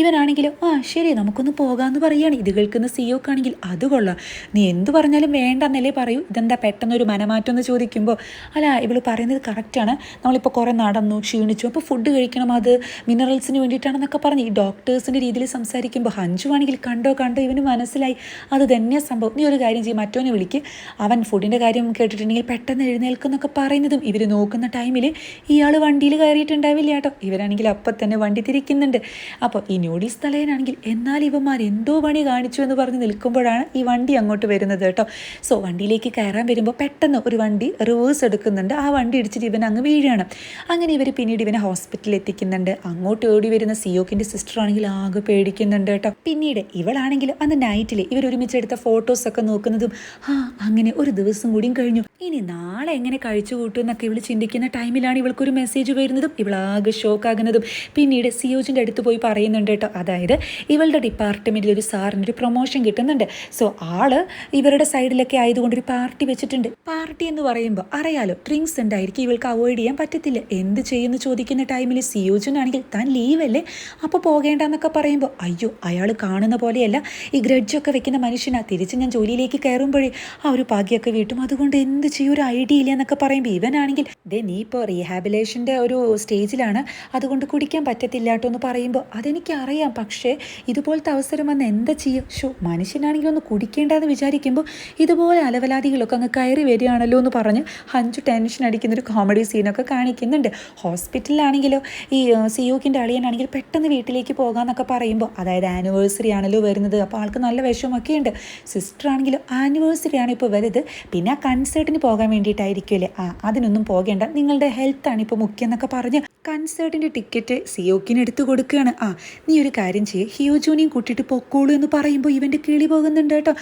ഇവനാണെങ്കിലും ആ ശരി നമുക്കൊന്ന് പോകാമെന്ന് പറയുകയാണ് ഇത് കേൾക്കുന്ന സിയോക്കാണെങ്കിൽ അത് കൊള്ളാം. നീ എന്തു പറഞ്ഞാലും വേണ്ടെന്നല്ലേ പറയൂ. ഇതെന്താ പെട്ടെന്നൊരു മനമാറ്റം എന്ന് ചോദിക്കുമ്പോൾ അല്ല ഇവൾ പറയുന്നത് കറക്റ്റാണ് നമ്മളിപ്പോൾ കുറേ നടന്നു ക്ഷീണിച്ചു. അപ്പോൾ ഫുഡ് കഴിക്കണം അത്. മിനറൽസിന് വേണ്ടിയിട്ടാണെന്നൊക്കെ പറഞ്ഞ് ഈ ഡോക്ടേഴ്സിന്റെ രീതിയിൽ സംസാരിക്കുമ്പോൾ ഹഞ്ചു ആണെങ്കിൽ കണ്ടോ കണ്ടോ ഇവന് മനസ്സിലായി. അത് തന്നെ സംഭവം. നീ ഒരു കാര്യം ചെയ്യും മറ്റോനെ വിളിക്ക്. അവൻ ഫുഡിന്റെ കാര്യം കേട്ടിട്ടുണ്ടെങ്കിൽ പെട്ടെന്ന് എഴുന്നേൽക്കുന്നൊക്കെ പറയുന്നതും ഇവർ നോക്കുന്ന ടൈമിൽ ഇയാൾ വണ്ടിയിൽ കയറിയിട്ടുണ്ടാവില്ല കേട്ടോ. ഇവരാണെങ്കിൽ അപ്പം തന്നെ വണ്ടി തിരിക്കുന്നുണ്ട്. അപ്പോൾ ഈ ന്യൂഡിൽസ് തലയനാണെങ്കിൽ എന്നാൽ ഇവന്മാർ എന്തോ പണി കാണിച്ചു. എന്ന് പറഞ്ഞ് നിൽക്കുമ്പോഴാണ് ഈ വണ്ടി അങ്ങോട്ട് വരുന്നത് കേട്ടോ. സോ വണ്ടിയിലേക്ക് കയറാൻ വരുമ്പോൾ പെട്ടെന്ന് ഒരു വണ്ടി റിവേഴ്സ് എടുക്കുന്നുണ്ട്. ആ വണ്ടി ഇടിച്ചിട്ട് ഇവൻ അങ്ങ് വീഴുകയാണ് അങ്ങനെ ഇവർ പിന്നീട് ഇവനെ ഹോസ്പിറ്റലിൽ എത്തിക്കുന്നുണ്ട്. അങ്ങോട്ട് ഓടി വരുന്ന സിയോക്കിന്റെ സിസ്റ്റർ ആണെങ്കിൽ ആകെ പേടിക്കുന്നുണ്ട് കേട്ടോ. പിന്നീട് ഇവളാണെങ്കിൽ അന്ന് നൈറ്റിൽ ഇവർ ഒരുമിച്ച് എടുത്ത ഫോട്ടോസൊക്കെ നോക്കുന്നതും ആ അങ്ങനെ ഒരു ദിവസം കൂടിയും കഴിഞ്ഞു. ഇനി നാളെ എങ്ങനെ കഴിച്ചു കൂട്ടും എന്നൊക്കെ ഇവൾ ചിന്തിക്കുന്ന ടൈമിലാണ് ഇവൾക്കൊരു മെസ്സേജ് വരുന്നതും ഇവളാകെ ഷോക്കാകുന്നതും പിന്നീട് സിയോജിന്റെ അടുത്ത് പോയി പറയുന്നുണ്ട് കേട്ടോ. അതായത് ഇവളുടെ ഡിപ്പാർട്ട്മെന്റിൽ ഒരു സാറിന്റെ ഒരു പ്രൊമോഷൻ കിട്ടുന്നുണ്ട്. സോ ആൾ ഇവരുടെ സൈഡിലൊക്കെ ആയതുകൊണ്ട് ഒരു പാർട്ടി വെച്ചിട്ടുണ്ട്. പാർട്ടി എന്ന് പറയുമ്പോൾ അറിയാലോ ഡ്രിങ്ക്സ് ഉണ്ടായിരിക്കും ഇവൾക്ക് അവോയ്ഡ് ചെയ്യാൻ പറ്റത്തില്ല. എന്ത് ചെയ്യുമെന്ന് ചോദിക്കുന്ന ടൈമിൽ സിയോജനാണെങ്കിൽ താൻ ലീവല്ലേ അപ്പോൾ പോകേണ്ടെന്നൊക്കെ പറയുമ്പോൾ അയ്യോ അയാൾ കാണുന്ന പോലെയല്ല. ഈ ഗ്രഡ്ജൊക്കെ വെക്കുന്ന മനുഷ്യനാ. തിരിച്ച് ഞാൻ ജോലിയിലേക്ക് കയറുമ്പോഴേ ആ ഒരു ഭാഗ്യമൊക്കെ വീട്ടും. അതുകൊണ്ട് എന്ത് ചെയ്യും? ഒരു ഐഡിയ ഇല്ല എന്നൊക്കെ പറയുമ്പോൾ ഇവനാണെങ്കിൽ ദേ നീ ഇപ്പോൾ റീഹാബിലേഷന്റെ ഒരു സ്റ്റേജിലാണ് അതുകൊണ്ട് കുടിക്കാൻ പറ്റത്തില്ല കേട്ടോ എന്ന് പറയുമ്പോൾ അതെനിക്കറിയാം. പക്ഷേ ഇതുപോലത്തെ അവസരം വന്ന് എന്താ ചെയ്യും? ഷോ മനുഷ്യനാണെങ്കിൽ ഒന്ന് കുടിക്കേണ്ടതെന്ന് വിചാരിക്കുമ്പോൾ ഇതുപോലെ അലവലാദികളൊക്കെ അങ്ങ് കയറി വരികയാണല്ലോ എന്ന് പറഞ്ഞ് ഹഞ്ചു ടെൻഷൻ അടിക്കുന്നൊരു കോമഡി സീനൊക്കെ കാണിക്കുന്നുണ്ട്. ഹോസ്പിറ്റലിലാണെങ്കിലോ ഈ സിയോക്കിന്റെ അളിയനാണെങ്കിൽ പെട്ടെന്ന് വീട്ടിലേക്ക് പോകാമെന്നൊക്കെ പറയുമ്പോൾ അതായത് ആനിവേഴ്സറി ആണല്ലോ വരുന്നത് അപ്പോൾ ആൾക്ക് നല്ല വിഷമൊക്കെ ഉണ്ട്. സിസ്റ്റർ ആണെങ്കിലും ആനിവേഴ്സറി ആണ് ഇപ്പോൾ വലുത് പിന്നെ ആ കൺസേർട്ടിന് പോകാൻ വേണ്ടിയിട്ടായിരിക്കുമല്ലേ ആ അതിനൊന്നും പോകേണ്ട നിങ്ങളുടെ ഹെൽത്താണ് ഇപ്പോൾ മുഖ്യം എന്നൊക്കെ പറഞ്ഞ് കൺസേർട്ടിന്റെ ടിക്കറ്റ് സിയോക്കിന് എടുത്തു കൊടുക്കുകയാണ്. ആ നീ ഒരു കാര്യം ചെയ്യ് ഹിയോജോനിയും കൂട്ടിയിട്ട് പൊക്കോളൂ എന്ന് പറയുമ്പോൾ ഇവന്റെ കിളി പോകുന്നുണ്ട് കേട്ടോ.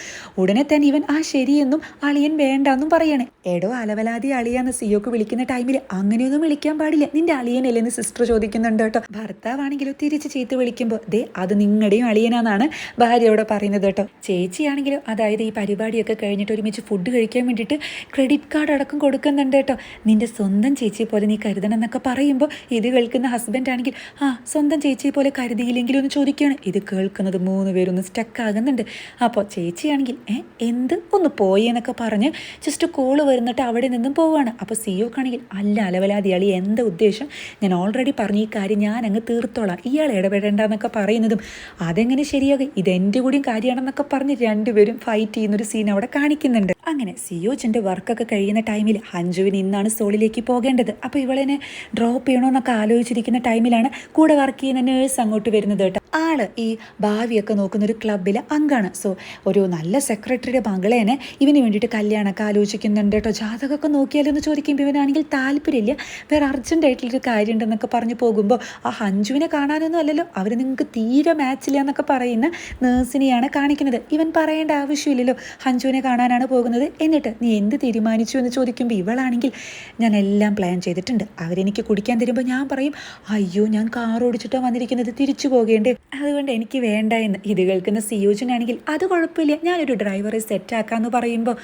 ഉടനെ തന്നെ ഇവൻ ആ ശരിയെന്നും അളിയൻ വേണ്ടെന്നും പറയണേ. എടോ അലവലാതി അളിയാന്ന് സിയോക്ക് വിളിക്കുന്ന ടൈമിൽ അങ്ങനെയൊന്നും വിളിക്കാൻ പാടില്ല. നിന്റെ അളിയനല്ലെന്ന് സിസ്റ്റർ ചോദിക്കുന്നുണ്ട് കേട്ടോ. ഭർത്താവാണെങ്കിലോ തിരിച്ച് ചീത്ത വിളിക്കുമ്പോൾ ദേ അത് നിങ്ങളുടെയും അളിയനാന്നാണ് ഭാര്യയോട് പറയുന്നത് കേട്ടോ. ചേച്ചിയാണെങ്കിലോ അതായത് ഈ പരിപാടിയൊക്കെ കഴിഞ്ഞിട്ട് ഒരുമിച്ച് ഫുഡ് കഴിക്കാൻ വേണ്ടിയിട്ട് ക്രെഡിറ്റ് കാർഡ് അടക്കം കൊടുക്കുന്നുണ്ട് കേട്ടോ. നിന്റെ സ്വന്തം ചേച്ചിയെ പോലെ നീ കരുതണം എന്നൊക്കെ പറയുമ്പോൾ ഇത് കേൾക്കുന്ന ഹസ്ബൻഡ് ആണെങ്കിൽ ആ സ്വന്തം ചേച്ചിയെ പോലെ കരുതിയില്ലെങ്കിലും? ഒന്ന് ചോദിക്കുകയാണ്. ഇത് കേൾക്കുന്നത് മൂന്ന് പേരൊന്ന് സ്റ്റക്ക് ആകുന്നുണ്ട്. അപ്പോൾ ചേച്ചിയാണെങ്കിൽ ഏ എന്ത്? ഒന്ന് പോയി എന്നൊക്കെ പറഞ്ഞ് ജസ്റ്റ് കോൾ വരുന്നിട്ട് അവിടെ നിന്നും പോവുകയാണ് അപ്പോൾ സി ഒക്കാണെങ്കിൽ അല്ല അലവലാതിയാളി എന്താ ഉദ്ദേശം? ഞാൻ ഓൾറെഡി പറഞ്ഞ ഈ കാര്യം ഞാൻ അങ്ങ് തീർത്തോളാം. ഇയാൾ ഇടപെടേണ്ടെന്നൊക്കെ പറയുന്നതും അതെങ്ങനെ ശരിയാകും? ഇതെന്റെ കൂടിയും കാര്യമാണെന്നൊക്കെ പറഞ്ഞ് രണ്ടുപേരും ഫൈറ്റ് ചെയ്യുന്നൊരു സീൻ അവിടെ കാണിക്കുന്നുണ്ട്. അങ്ങനെ സിയോച്ചന്റെ വർക്കൊക്കെ കഴിയുന്ന ടൈമിൽ ഹഞ്ജുവിന് ഇന്നാണ് സോളിലേക്ക് പോകേണ്ടത്. അപ്പോൾ ഇവളെന്നെ ഡ്രോപ്പ് ചെയ്യണമെന്നൊക്കെ ആലോചിച്ചിരിക്കുന്ന ടൈമിലാണ് കൂടെ വർക്ക് ചെയ്യുന്ന നേഴ്സ് അങ്ങോട്ട് വരുന്നത് കേട്ടോ. ആൾ ഈ ഭാവിയൊക്കെ നോക്കുന്ന ഒരു ക്ലബിലെ അംഗമാണ് സോ ഒരു നല്ല സെക്രട്ടറിയുടെ മകളേനെ ഇവന് വേണ്ടിയിട്ട് കല്യാണമൊക്കെ ആലോചിക്കുന്നുണ്ട് കേട്ടോ. ജാതകമൊക്കെ നോക്കിയാലോ എന്ന് ചോദിക്കുമ്പോൾ ഇവനാണെങ്കിൽ താല്പര്യമില്ല. വേറെ അർജന്റായിട്ടുള്ളൊരു കാര്യമുണ്ടെന്നൊക്കെ പറഞ്ഞ് പോകുമ്പോൾ ആ ഹഞ്ജുവിനെ കാണാനൊന്നും അല്ലല്ലോ. അവർ നിങ്ങൾക്ക് തീരെ മാച്ചില്ല എന്നൊക്കെ പറയുന്ന നേഴ്സിനെയാണ് കാണിക്കുന്നത്. ഇവൻ പറയേണ്ട ആവശ്യമില്ലല്ലോ. ഹഞ്ജുവിനെ കാണാനാണ് പോകുന്നത്. എന്നിട്ട് നീ എന്ത് തീരുമാനിച്ചു? എന്ന് ചോദിക്കുമ്പോൾ ഇവളാണെങ്കിൽ ഞാൻ എല്ലാം പ്ലാൻ ചെയ്തിട്ടുണ്ട്. അവരെനിക്ക് കുടിക്കാൻ തരുമ്പോൾ ഞാൻ പറയും അയ്യോ ഞാൻ കാർ ഓടിച്ചിട്ടാണ് വന്നിരിക്കുന്നത്. തിരിച്ചു പോകേണ്ടേ? അതുകൊണ്ട് എനിക്ക് വേണ്ട എന്ന്. ഇത് കേൾക്കുന്ന സിയോജനാണെങ്കിൽ അത് കുഴപ്പമില്ല. ഞാനൊരു ഡ്രൈവറെ സെറ്റാക്കാമെന്ന് പറയുമ്പോൾ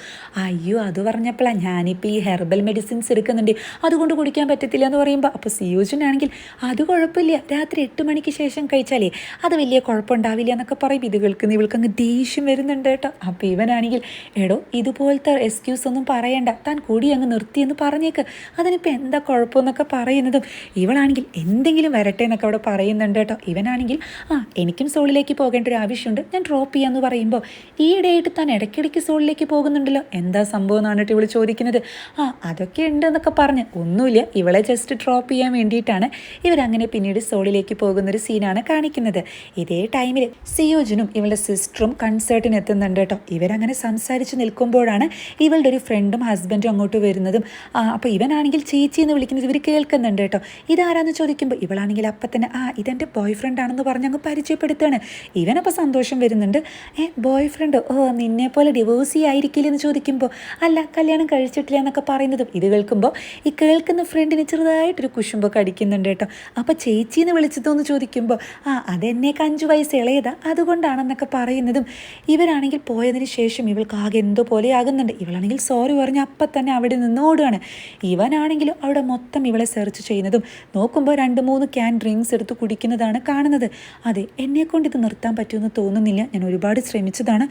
അയ്യോ അത് പറഞ്ഞപ്പോഴാണ് ഞാനിപ്പോൾ ഈ ഹെർബൽ മെഡിസിൻസ് എടുക്കുന്നുണ്ട്. അതുകൊണ്ട് കുടിക്കാൻ പറ്റത്തില്ല എന്ന് പറയുമ്പോൾ അപ്പോൾ സിയോജനാണെങ്കിൽ അത് കുഴപ്പമില്ല. രാത്രി എട്ട് മണിക്ക് ശേഷം കഴിച്ചാലേ അത് വലിയ കുഴപ്പമുണ്ടാവില്ല എന്നൊക്കെ പറയും. ഇത് കേൾക്കുന്ന ഇവൾക്ക് അങ്ങ് ദേഷ്യം വരുന്നുണ്ട് കേട്ടോ. അപ്പോൾ ഇവനാണെങ്കിൽ എടോ ഇതുപോലത്തെ എക്സ്ക്യൂസ് ഒന്നും പറയണ്ട. താൻ കൂടി അങ്ങ് നിർത്തിയെന്ന് പറഞ്ഞേക്ക്. അതിനിപ്പോൾ എന്താ കുഴപ്പമെന്നൊക്കെ പറയുന്നതും ഇവളാണെങ്കിൽ എന്തെങ്കിലും വരട്ടെ എന്നൊക്കെ അവിടെ പറയുന്നുണ്ട് കേട്ടോ. ഇവനാണെങ്കിൽ ആ എനിക്കും സോളിലേക്ക് പോകേണ്ട ഒരു ആവശ്യമുണ്ട്. ഞാൻ ഡ്രോപ്പ് ചെയ്യാന്ന് പറയുമ്പോൾ ഈയിടെയായിട്ട് താൻ ഇടയ്ക്കിടയ്ക്ക് സോളിലേക്ക് പോകുന്നുണ്ടല്ലോ. എന്താ സംഭവം എന്നാണ് കേട്ടോ ഇവൾ ചോദിക്കുന്നത്. ആ അതൊക്കെ ഉണ്ട് എന്നൊക്കെ പറഞ്ഞ്. ഒന്നുമില്ല ഇവളെ ജസ്റ്റ് ഡ്രോപ്പ് ചെയ്യാൻ വേണ്ടിയിട്ടാണ് ഇവരങ്ങനെ പിന്നീട് സോളിലേക്ക് പോകുന്നൊരു സീനാണ് കാണിക്കുന്നത്. ഇതേ ടൈമിൽ സിയോജനും ഇവളുടെ സിസ്റ്ററും കൺസേർട്ടിന് എത്തുന്നുണ്ട് കേട്ടോ. ഇവരങ്ങനെ സംസാരിച്ച് നിൽക്കുമ്പോഴാണ് ഇവളുടെ ഒരു ഫ്രണ്ടും ഹസ്ബൻഡും അങ്ങോട്ട് വരുന്നതും. അപ്പോൾ ഇവനാണെങ്കിൽ ചേച്ചി എന്ന് വിളിക്കുന്നത് ഇവർ കേൾക്കുന്നുണ്ട് കേട്ടോ. ഇതാരാന്ന് ചോദിക്കുമ്പോൾ ഇവളാണെങ്കിൽ അപ്പം തന്നെ ആ ഇതെന്റെ ബോയ് ഫ്രണ്ട് ആണെന്ന് പറഞ്ഞ് അങ്ങ് പരിചയപ്പെടുത്തുകയാണ് ഇവനപ്പോൾ സന്തോഷം വരുന്നുണ്ട് ഏ ബോയ് ഫ്രണ്ട് ഓ നിന്നെ പോലെ ഡിവോഴ്സി ആയിരിക്കില്ലെന്ന് ചോദിക്കുമ്പോൾ അല്ല കല്യാണം കഴിച്ചിട്ടില്ല എന്നൊക്കെ പറയുന്നതും ഇത് കേൾക്കുമ്പോൾ ഈ കേൾക്കുന്ന ഫ്രണ്ടിന് ചെറുതായിട്ടൊരു കുശുമ്പൊക്കെ അടിക്കുന്നുണ്ട് കേട്ടോ. അപ്പോൾ ചേച്ചീന്ന് വിളിച്ചതോന്ന് ചോദിക്കുമ്പോൾ ആ അതെന്നേക്ക് അഞ്ച് വയസ്സ് ഇളയതാ അതുകൊണ്ടാണെന്നൊക്കെ പറയുന്നതും ഇവരാണെങ്കിൽ പോയതിന് ശേഷം ഇവൾക്ക് ആകെ എന്തോ പോലെ ആകുന്നുണ്ട് ഇവളാണെങ്കിൽ സോറി പറഞ്ഞ് അപ്പം തന്നെ അവിടെ നിന്ന് ഓടുകയാണ് ഇവനാണെങ്കിലും അവിടെ മൊത്തം ഇവളെ സെർച്ച് ചെയ്യുന്നതും നോക്കുമ്പോൾ രണ്ട് മൂന്ന് ക്യാൻ ഡ്രിങ്ക്സ് എടുത്ത് കുടിക്കുന്നതാണ് കാണുന്നത്. അതെ എന്നെ കൊണ്ട് ഇത് നിർത്താൻ പറ്റുമെന്ന് തോന്നുന്നില്ല. ഞാൻ ഒരുപാട് ശ്രമിച്ചതാണ്.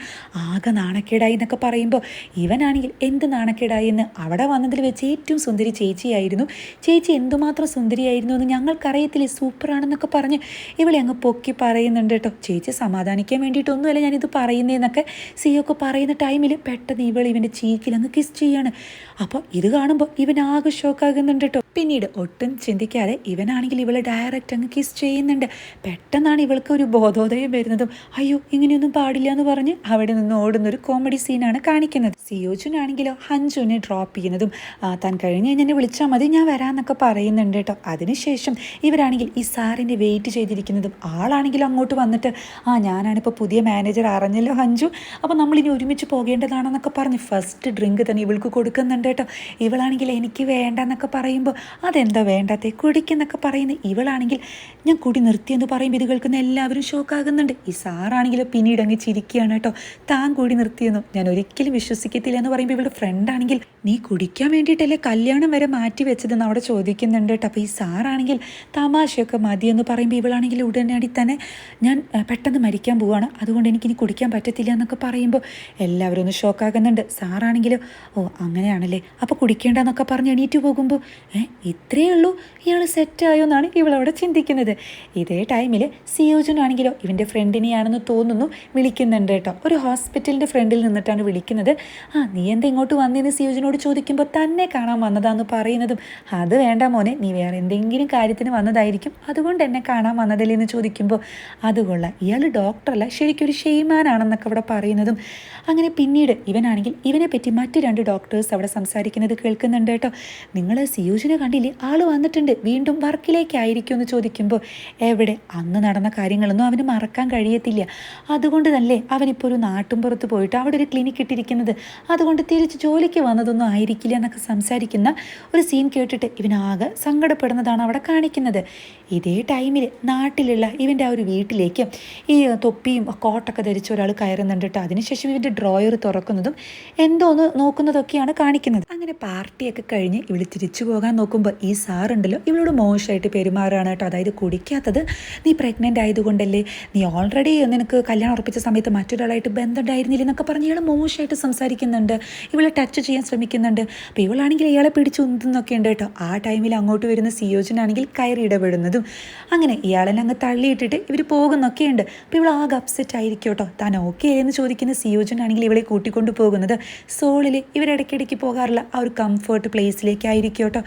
ആകെ നാണക്കേടായി എന്നൊക്കെ പറയുമ്പോൾ ഇവനാണെങ്കിൽ എന്ത് നാണക്കേടായി എന്ന് അവിടെ വന്നതിൽ വെച്ച് ഏറ്റവും സുന്ദരി ചേച്ചിയായിരുന്നു. ചേച്ചി എന്തുമാത്രം സുന്ദരിയായിരുന്നു എന്ന് ഞങ്ങൾക്കറിയത്തില്ലേ സൂപ്പറാണെന്നൊക്കെ പറഞ്ഞ് ഇവളെ അങ്ങ് പൊക്കി പറയുന്നുണ്ട് കേട്ടോ. ചേച്ചി സമാധാനിക്കാൻ വേണ്ടിയിട്ടൊന്നുമല്ല ഞാനിത് പറയുന്നതെന്നൊക്കെ സി ഒക്കെ പറയുന്ന ടൈമിൽ പെട്ടെന്ന് ഇവൾ ഇവന്റെ ചീക്കിൽ അങ്ങ് കിസ് ചെയ്യാണ്. അപ്പോൾ ഇത് കാണുമ്പോൾ ഇവൻ ആകെ ഷോക്കാകുന്നുണ്ട് കേട്ടോ. പിന്നീട് ഒട്ടും ചിന്തിക്കാതെ ഇവനാണെങ്കിൽ ഇവളെ ഡയറക്റ്റ് അങ്ങ് കിസ് ചെയ്യുന്നുണ്ട്. പെട്ടെന്നാണ് ഇവൾക്ക് ഒരു ബോധോദയം വരുന്നതും അയ്യോ ഇങ്ങനെയൊന്നും പാടില്ല എന്ന് പറഞ്ഞ് അവിടെ നിന്ന് ഓടുന്ന ഒരു കോമഡി സീനാണ് കാണിക്കുന്നത്. സിയോജുനാണെങ്കിലോ ഹഞ്ജുവിനെ ഡ്രോപ്പ് ചെയ്യുന്നതും "ആ, താൻ കഴിഞ്ഞ് എന്നെ വിളിച്ചാൽ മതി ഞാൻ വരാമെന്നൊക്കെ പറയുന്നുണ്ട് കേട്ടോ. അതിനുശേഷം ഇവരാണെങ്കിൽ ഈ സാറിന്റെ വെയിറ്റ് ചെയ്തിരിക്കുന്നതും ആളാണെങ്കിലും അങ്ങോട്ട് വന്നിട്ട് ആ ഞാനാണിപ്പോൾ പുതിയ മാനേജർ അറിഞ്ഞല്ലോ ഹഞ്ചു അപ്പോൾ നമ്മളിനി ഒരുമിച്ച് പോകേണ്ടതാണെന്നൊക്കെ പറഞ്ഞ് ഫസ്റ്റ് ഡ്രിങ്ക് തന്നെ ഇവൾക്ക് കൊടുക്കുന്നുണ്ട് കേട്ടോ. ഇവളാണെങ്കിൽ എനിക്ക് വേണ്ടെന്നൊക്കെ പറയുമ്പോൾ അതെന്താ വേണ്ടാത്ത? കുടിക്കെന്നൊക്കെ പറയുന്ന ഇവളാണെങ്കിൽ ഞാൻ കുടി നിർത്തിയെന്ന് പറയുമ്പോൾ ഇത് കേൾക്കുന്ന എല്ലാവരും ഷോക്കാകുന്നുണ്ട്. ഈ സാറാണെങ്കിലും പിന്നീട് അങ്ങ് ചിരിക്കുകയാണ് കേട്ടോ. താൻ കുടി നിർത്തിയെന്നും ഞാൻ ഒരിക്കലും വിശ്വസിക്കത്തില്ല എന്ന് പറയുമ്പോൾ ഇവളുടെ ഫ്രണ്ടാണെങ്കിൽ നീ കുടിക്കാൻ വേണ്ടിയിട്ടല്ലേ കല്യാണം വരെ മാറ്റി വെച്ചതെന്ന് അവിടെ ചോദിക്കുന്നുണ്ട് കേട്ടോ. അപ്പോൾ ഈ സാറാണെങ്കിൽ തമാശയൊക്കെ മതിയെന്ന് പറയുമ്പോൾ ഇവളാണെങ്കിൽ ഉടനടി തന്നെ ഞാൻ പെട്ടെന്ന് മരിക്കാൻ പോവാണ്. അതുകൊണ്ട് എനിക്കിനി കുടിക്കാൻ പറ്റത്തില്ല എന്നൊക്കെ പറയുമ്പോൾ എല്ലാവരും ഒന്ന് ഷോക്കാകുന്നുണ്ട്. സാറാണെങ്കിലും ഓ അങ്ങനെയാണല്ലേ. അപ്പോൾ കുടിക്കേണ്ടെന്നൊക്കെ പറഞ്ഞ് എണീറ്റ് പോകുമ്പോൾ ഇത്രയേ ഉള്ളൂ. ഇയാൾ സെറ്റായോ എന്നാണ് ഇവളവിടെ ചിന്തിക്കുന്നത്. ഇതേ ടൈമിൽ സിയോജനാണെങ്കിലോ ഇവന്റെ ഫ്രണ്ടിനെയാണെന്ന് തോന്നുന്നു വിളിക്കുന്നുണ്ട് കേട്ടോ. ഒരു ഹോസ്പിറ്റലിന്റെ ഫ്രണ്ടിൽ നിന്നിട്ടാണ് വിളിക്കുന്നത്. ആ നീ എന്താ ഇങ്ങോട്ട് വന്നതെന്ന് സിയോജനോട് ചോദിക്കുമ്പോൾ തന്നെ കാണാൻ വന്നതാന്ന് പറയുന്നതും. അത് വേണ്ട മോനെ നീ വേറെ എന്തെങ്കിലും കാര്യത്തിന് വന്നതായിരിക്കും. അതുകൊണ്ട് എന്നെ കാണാൻ വന്നതല്ലേ എന്ന് ചോദിക്കുമ്പോൾ അത് കൊള്ളാം. ഇയാൾ ഡോക്ടറല്ല ശരിക്കും ഒരു ഷെയ്മാനാണെന്നൊക്കെ അവിടെ പറയുന്നതും. അങ്ങനെ പിന്നീട് ഇവനാണെങ്കിൽ ഇവനെ പറ്റി മറ്റ് രണ്ട് ഡോക്ടേഴ്സ് അവിടെ സംസാരിക്കുന്നത് കേൾക്കുന്നുണ്ട് കേട്ടോ. നിങ്ങൾ സിയോജിനെ കണ്ടില്ലേ? ആൾ വന്നിട്ടുണ്ട്. വീണ്ടും വർക്കിലേക്കായിരിക്കും എന്ന് ചോദിക്കുമ്പോൾ എവിടെ? അന്ന് നടന്ന കാര്യങ്ങളൊന്നും അവന് മറക്കാൻ കഴിയത്തില്ല. അതുകൊണ്ട് തന്നെ അവനിപ്പോൾ ഒരു നാട്ടുംപുറത്ത് പോയിട്ട് അവിടെ ഒരു ക്ലിനിക്ക് ഇട്ടിരിക്കുന്നത്. അതുകൊണ്ട് തിരിച്ച് ജോലിക്ക് വന്നതൊന്നും ആയിരിക്കില്ല എന്നൊക്കെ സംസാരിക്കുന്ന ഒരു സീൻ കേട്ടിട്ട് ഇവനാകെ സങ്കടപ്പെടുന്നതാണ് അവിടെ കാണിക്കുന്നത്. ഇതേ ടൈമിൽ നാട്ടിലുള്ള ഇവന്റെ ആ ഒരു വീട്ടിലേക്ക് ഈ തൊപ്പിയും കോട്ടൊക്കെ ധരിച്ച ഒരാൾ കയറുന്നുണ്ട് കേട്ടോ. അതിനുശേഷം ഇവന്റെ ഡ്രോയർ തുറക്കുന്നതും എന്തോന്ന് നോക്കുന്നതൊക്കെയാണ് കാണിക്കുന്നത്. അങ്ങനെ പാർട്ടിയൊക്കെ കഴിഞ്ഞ് ഇവൾ തിരിച്ചു പോകാൻ നോക്കുമ്പോൾ ഈ സാറുണ്ടല്ലോ ഇവളോട് മോശമായിട്ട് പെരുമാറുകയാണ് കേട്ടോ. അതായത് കുടിക്കാത്തത് നീ പ്രഗ്നന്റ് ആയതുകൊണ്ടല്ലേ? നീ ഓൾറെഡി നിനക്ക് കല്യാണം ഉറപ്പിച്ച സമയത്ത് മറ്റൊരാളായിട്ട് ബന്ധമുണ്ടായിരുന്നില്ല എന്നൊക്കെ പറഞ്ഞ് ഇയാൾ മോശമായിട്ട് സംസാരിക്കുന്നുണ്ട്. ഇവളെ ടച്ച് ചെയ്യാൻ ശ്രമിക്കുന്നുണ്ട്. അപ്പോൾ ഇവളാണെങ്കിൽ ഇയാളെ പിടിച്ച് ഉന്തുന്നൊക്കെ ഉണ്ട് കേട്ടോ. ആ ടൈമിൽ അങ്ങോട്ട് വരുന്ന സിയോജനാണെങ്കിൽ കയറി ഇടപെടുന്നതും അങ്ങനെ ഇയാളെ അങ്ങ് തള്ളിയിട്ടിട്ട് ഇവർ പോകുന്നൊക്കെ ഉണ്ട്. അപ്പോൾ ഇവൾ ആകെ അപ്സെറ്റ് ആയിരിക്കും കേട്ടോ. താൻ ഓക്കെ എന്ന് ചോദിക്കുന്ന സിയോജനാണെങ്കിൽ ഇവളെ കൂട്ടിക്കൊണ്ട് പോകുന്നത് സോളിൽ ഇവരിടയ്ക്കിടയ്ക്ക് പോകാറുള്ള ആ ഒരു കംഫേർട്ട് പ്ലേസിലേക്കായിരിക്കും കേട്ടോ.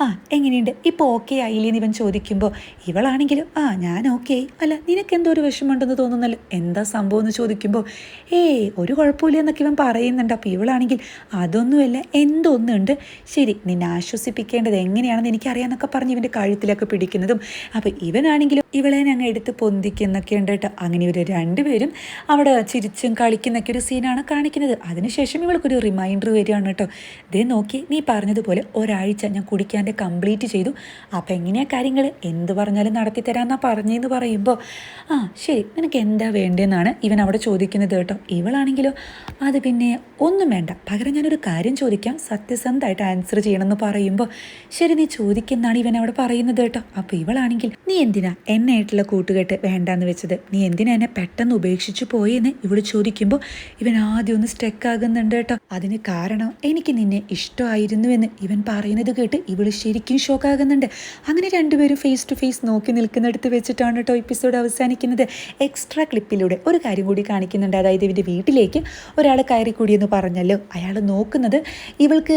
ആ എങ്ങനെയുണ്ട്? ഇപ്പോൾ ഓക്കെ ആയില്ലേ എന്ന് ഇവൻ ചോദിക്കുമ്പോൾ ഇവളാണെങ്കിലും ആ ഞാൻ ഓക്കെ അല്ല നിനക്ക് എന്തോ ഒരു വിഷമമുണ്ടെന്ന് തോന്നുന്നല്ലോ. എന്താ സംഭവം എന്ന് ചോദിക്കുമ്പോൾ ഏയ് ഒരു കുഴപ്പമില്ല എന്നൊക്കെ ഇവൻ പറയുന്നുണ്ട്. അപ്പോൾ ഇവളാണെങ്കിൽ അതൊന്നുമല്ല എന്തൊന്നുണ്ട്? ശരി നിന്നെ ആശ്വസിപ്പിക്കേണ്ടത് എങ്ങനെയാണെന്ന് എനിക്കറിയാമെന്നൊക്കെ പറഞ്ഞ് ഇവന്റെ കഴുത്തിലൊക്കെ പിടിക്കുന്നതും അപ്പോൾ ഇവനാണെങ്കിലും ഇവളെ ഞങ്ങൾ എടുത്ത് പൊന്തിക്കുന്നൊക്കെ ഉണ്ട് കേട്ടോ. അങ്ങനെ ഇവർ രണ്ടുപേരും അവിടെ ചിരിച്ചും കളിക്കുന്നൊക്കെ ഒരു സീനാണ് കാണിക്കുന്നത്. അതിനുശേഷം ഇവൾക്കൊരു റിമൈൻഡർ വരികയാണ് കേട്ടോ. ഇതേ നോക്കി നീ പറഞ്ഞതുപോലെ ഒരാഴ്ച ഞാൻ കുടിക്കാന്റെ കംപ്ലീറ്റ് ചെയ്തു. അപ്പോൾ എങ്ങനെയാ കാര്യങ്ങൾ? എന്ത് പറഞ്ഞാലും നടത്തി തരാമെന്നാ പറഞ്ഞതെന്ന് പറയുമ്പോൾ ആ ശരി നിനക്ക് എന്താ വേണ്ടതെന്നാണ് ഇവൻ അവിടെ ചോദിക്കുന്നത് കേട്ടോ. ഇവളാണെങ്കിലോ? അത് പിന്നെ ഒന്നും വേണ്ട. പകരം ഞാനൊരു കാര്യം ചോദിക്കാം. സത്യസന്ധമായിട്ട് ആൻസർ ചെയ്യണമെന്ന് പറയുമ്പോൾ ശരി നീ ചോദിക്കുന്നാണ് ഇവൻ അവിടെ പറയുന്നത് കേട്ടോ. അപ്പോൾ ഇവളാണെങ്കിൽ നീ എന്തിനാ എന്നെ ആയിട്ടുള്ള കൂട്ടുകെട്ട് വേണ്ടാന്ന് വെച്ചത്? നീ എന്തിനാ എന്നെ പെട്ടെന്ന് ഉപേക്ഷിച്ചു എന്ന് ഇവൾ ചോദിക്കുമ്പോൾ ഇവൻ ആദ്യം ഒന്ന് സ്റ്റക്ക് ആകുന്നുണ്ട് കേട്ടോ. അതിന് കാരണം എനിക്ക് നിന്നെ ഇഷ്ടമായിരുന്നു എന്ന് ഇവൻ പറയുന്നത് കേട്ട് ഇവൾ ശരിക്കും ഷോക്കാകുന്നുണ്ട്. അങ്ങനെ രണ്ടുപേരും ഫേസ് ടു ഫേസ് നോക്കി നിൽക്കുന്നിടത്ത് വെച്ചിട്ടാണ് കേട്ടോ എപ്പിസോഡ് അവസാനിക്കുന്നത്. എക്സ്ട്രാ ക്ലിപ്പിലൂടെ ഒരു കാര്യം കൂടി കാണിക്കുന്നുണ്ട്. അതായത് ഇവന്റെ വീട്ടിലേക്ക് ഒരാൾ കയറി കൂടിയെന്ന് പറഞ്ഞല്ലോ. അയാൾ നോക്കുന്നത് ഇവൾക്ക്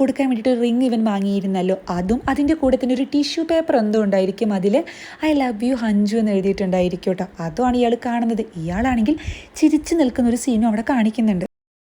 കൊടുക്കാൻ വേണ്ടിയിട്ട് റിങ് ഇവൻ വാങ്ങിയിരുന്നല്ലോ. അതും അതിന്റെ കൂടെ തന്നെ ഒരു ടിഷ്യൂ പേപ്പർ എന്തോ ഉണ്ടായിരിക്കും അതിൽ ഐ ലവ് യു ഹഞ്ചു എന്ന് എഴുതിയിട്ടുണ്ടായിരിക്കും കേട്ടോ അതുമാണ് ഇയാൾ കാണുന്നത്. ഇയാളാണെങ്കിൽ ചിരിച്ചു നിൽക്കുന്ന ഒരു സീനും അവിടെ കാണിക്കുന്നുണ്ട്.